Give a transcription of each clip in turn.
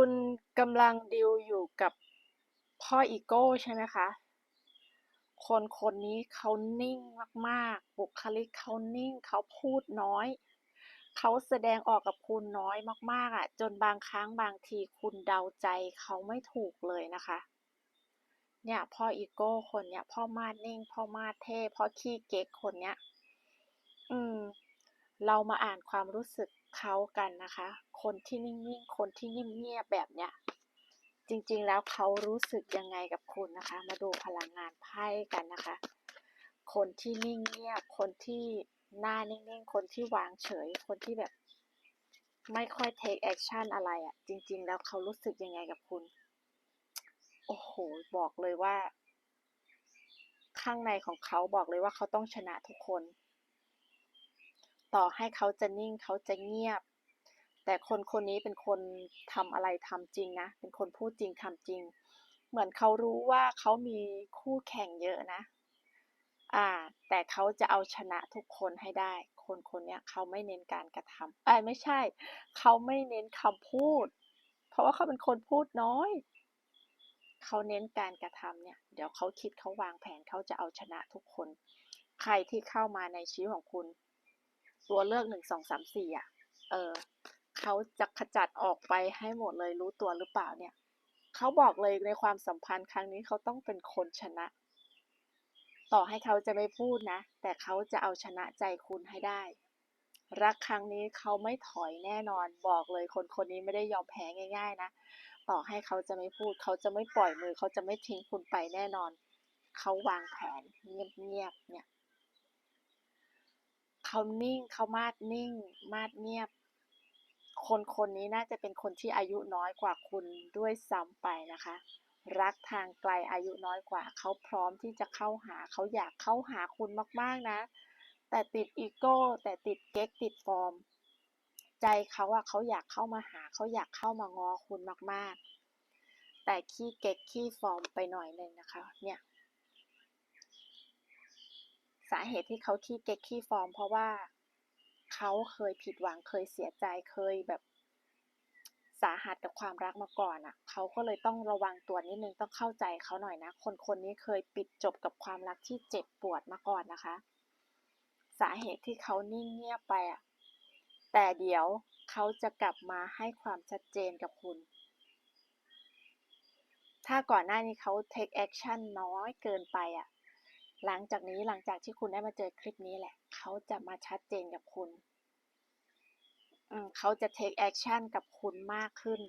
คุณกำลังดีลอยู่กับพ่ออีโก้ใช่ไหมคะ คนคนนี้เขานิ่งมากๆ บุคลิกเขานิ่งเขาพูดน้อย เขาแสดงออกกับคุณน้อยมากๆอะจนบางครั้งบางทีคุณเดาใจเขาไม่ถูกเลยนะคะ เนี่ยพ่ออีโก้คนเนี้ยพ่อมาดนิ่ง พ่อมาดเท่พ่อขี้เก๊กคนเนี้ย อืม เรามาอ่านความรู้สึกเขากันนะคะ คนที่นิ่งๆ คนที่เงียบๆแบบเนี้ย จริงๆแล้วเขารู้สึกยังไงกับคุณนะคะ มาดูพลังงานไพ่กันนะคะ คนที่นิ่งเงียบ คนที่หน้านิ่งๆ คนที่วางเฉย คนที่แบบไม่ค่อย take action อะไรอะจริง ๆ แล้วเขารู้สึกยังไงกับคุณ โอ้โฮบอกเลยว่า ข้างในของเขาบอกเลยว่าเขาต้องชนะทุกคน ต่อให้เขาจะนิ่งเขาจะเงียบ แต่คนคนนี้เป็นคนทำอะไรทำจริงนะ เป็นคนพูดจริงทำจริง เหมือนเขารู้ว่าเขามีคู่แข่งเยอะนะอาแต่เขาจะเอาชนะทุกคนให้ได้ คนคนนี้เขาไม่เน้นการกระทำเอ๊ยไม่ใช่ เขาไม่เน้นคำพูด เพราะว่าเขาเป็นคนพูดน้อยเขาเน้นการกระทำเนี่ย เดี๋ยวเขาคิดเขาวางแผนเขาจะเอาชนะทุกคน ใครที่เข้ามาในชีวิตของคุณ ตัวเลือก1 2 3 4องสามสี่อะ เออเขาจะขจัดออกไปให้หมดเลยรู้ตัวหรือเปล่าเนี่ยเขาบอกเลยในความสัมพันธ์ครั้งนี้เขาต้องเป็นคนชนะ ต่อให้เขาจะไม่พูดนะ แต่เขาจะเอาชนะใจคุณให้ได้ รักครั้งนี้เขาไม่ถอยแน่นอนบอกเลยคนคนนี้ไม่ได้ยอมแพ้ง่าย ๆ นะ ต่อให้เขาจะไม่พูด เขาจะไม่ปล่อยมือ เขาจะไม่ทิ้งคุณไปแน่นอน เขาวางแผนเงียบๆเนี่ย เขานิ่งเขามาดนิ่ง มาดเงียบ คนคนนี้น่าจะเป็นคนที่อายุน้อยกว่าคุณด้วยซ้ำไปนะคะ รักทางไกลอายุน้อยกว่า เขาพร้อมที่จะเข้าหาเขาอยากเข้าหาคุณมากๆนะ แต่ติดอีโก้แต่ติดเก๊กติดฟอร์ม ใจเขาอะเขาอยากเข้ามาหา เขาอยากเข้ามางอคุณมากๆ แต่ขี้เก๊กขี้ฟอร์มไปหน่อยหนึ่งนะคะ เนี่ย สาเหตุที่เขาขี้เก๊กขี้ฟอร์ม เพราะว่าเขาเคยผิดหวังเคยเสียใจเคยแบบสาหัสกับความรักมาก่อนอะเขาก็เลยต้องระวังตัวนิดนึงต้องเข้าใจเขาหน่อยนะ คนคนนี้เคยปิดจบกับความรักที่เจ็บปวดมาก่อนนะคะ สาเหตุที่เขานิ่งเงียบไปอะแต่เดี๋ยวเขาจะกลับมาให้ความชัดเจนกับคุณ ถ้าก่อนหน้านี้เขา take action น้อยเกินไปอะ หลังจากนี้หลังจากที่คุณได้มาเจอคลิปนี้แหละ เขาจะมาชัดเจนกับคุณเขาจะ take action กับคุณมากขึ้น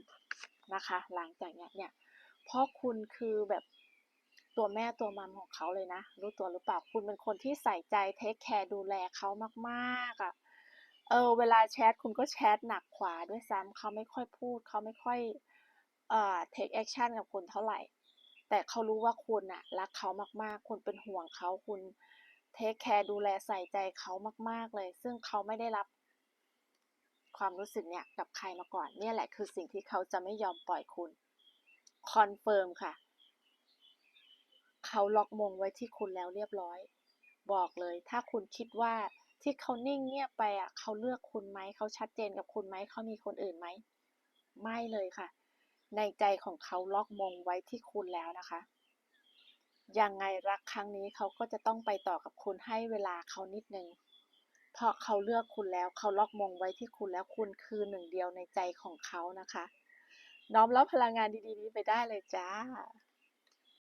นะคะ หลังจากเนี้ยเนี่ย เพราะคุณคือแบบตัวแม่ตัวมัมของเขาเลยนะ รู้ตัวหรือเปล่า?คุณเป็นคนที่ใส่ใจเทกแคร์ดูแลเขามากๆอะเออ เวลาแชตคุณก็แชตหนักกว่าด้วยซ้ำเขาไม่ค่อยพูด เขาไม่ค่อย เอ่อ take action กับคุณเท่าไหร่ แต่เขารู้ว่าคุณน่ะรักเขามากๆ คุณเป็นห่วงเขาคุณเทกแคร์ดูแลใส่ใจเขามาก ๆเลย ซึ่งเขาไม่ได้รับความรู้สึกเนี่ยกับใครมาก่อน เนี่ยแหละคือสิ่งที่เขาจะไม่ยอมปล่อยคุณคอนเฟิร์มค่ะ เขาล็อกมงไว้ที่คุณแล้วเรียบร้อย บอกเลย ถ้าคุณคิดว่าที่เขานิ่งเงียบไปอะเขาเลือกคุณไหม?เขาชัดเจนกับคุณไหม?เขามีคนอื่นไหม?ไม่เลยค่ะ ในใจของเขาล็อกมงไว้ที่คุณแล้วนะคะ ยังไงรักครั้งนี้เขาก็จะต้องไปต่อกับคุณให้เวลาเขานิดหนึ่งเพราะเขาเลือกคุณแล้วเขาล็อกมงไว้ที่คุณแล้วคุณคือหนึ่งเดียวในใจของเขานะคะ น้อมรับพลังงานดีๆนี้ไปได้เลยจ้า